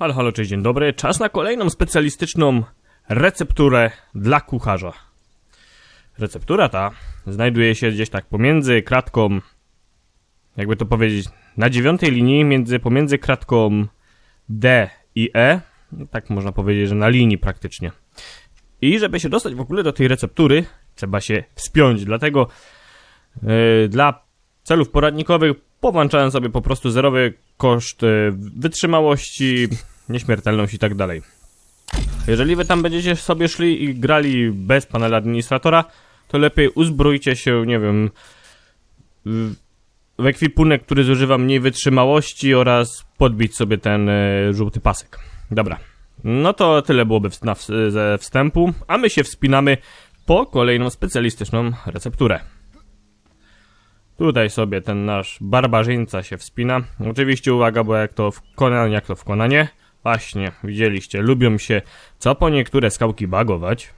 Halo, halo, cześć, dzień dobry. Czas na kolejną specjalistyczną recepturę dla kucharza. Receptura ta znajduje się gdzieś tak pomiędzy kratką, jakby to powiedzieć, na dziewiątej linii, między, pomiędzy kratką D i E. No, Tak można powiedzieć, że na linii praktycznie. I żeby się dostać w ogóle do tej receptury, trzeba się wspiąć. Dlatego yy, dla celów poradnikowych powłączałem sobie po prostu zerowy koszt yy, wytrzymałości, nieśmiertelność i tak dalej. Jeżeli wy tam będziecie sobie szli i grali bez panela administratora, to lepiej uzbrójcie się, nie wiem, w- ekwipunek, który zużywa mniej wytrzymałości oraz podbić sobie ten e, żółty pasek. Dobra. No to tyle byłoby ze wstępu, a my się wspinamy po kolejną specjalistyczną recepturę. Tutaj sobie ten nasz barbarzyńca się wspina. Oczywiście uwaga, bo jak to w Conan, jak to w Konanie. Właśnie, widzieliście, lubią się co po niektóre skałki bagować.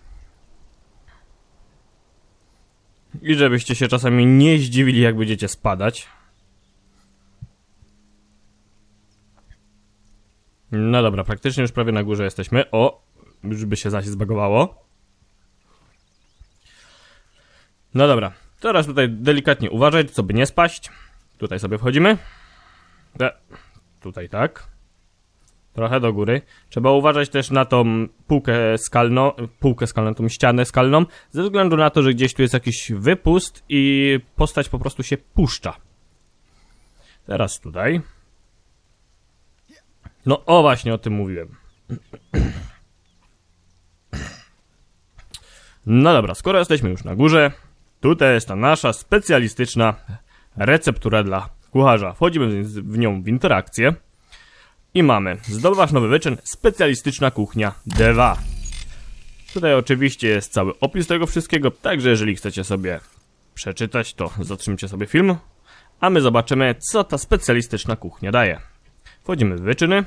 I żebyście się czasami nie zdziwili, jak będziecie spadać. No dobra, praktycznie już prawie na górze jesteśmy. O, już by się zaś zbagowało. No dobra, teraz tutaj delikatnie uważać, co by nie spaść. Tutaj sobie wchodzimy. E, tutaj tak. Trochę do góry. Trzeba uważać też na tą półkę skalną, półkę skalną, tą ścianę skalną, ze względu na to, że gdzieś tu jest jakiś wypust i postać po prostu się puszcza. Teraz tutaj. No o właśnie o tym mówiłem. No dobra, skoro jesteśmy już na górze, tutaj jest ta nasza specjalistyczna receptura dla kucharza. Wchodzimy w nią w interakcję. I mamy, zdobywasz nowy wyczyn, specjalistyczna kuchnia D2. Tutaj oczywiście jest cały opis tego wszystkiego, także jeżeli chcecie sobie przeczytać, to zatrzymcie sobie film, a my zobaczymy, co ta specjalistyczna kuchnia daje. Wchodzimy w wyczyny,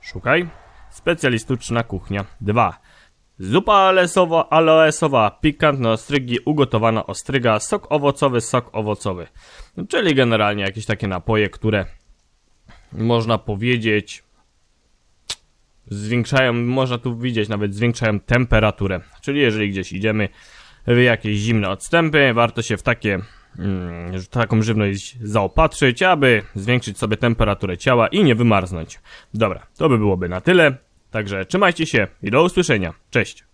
szukaj, specjalistyczna kuchnia 2. Zupa lesowa, aloesowa, pikantne ostrygi, ugotowana ostryga, sok owocowy, sok owocowy. Czyli generalnie jakieś takie napoje, które można powiedzieć, zwiększają, można tu widzieć, nawet zwiększają temperaturę. Czyli jeżeli gdzieś idziemy w jakieś zimne odstępy, warto się w takie, mm, taką żywność zaopatrzyć, aby zwiększyć sobie temperaturę ciała i nie wymarznąć. Dobra, to by byłoby na tyle. Także trzymajcie się i do usłyszenia. Cześć!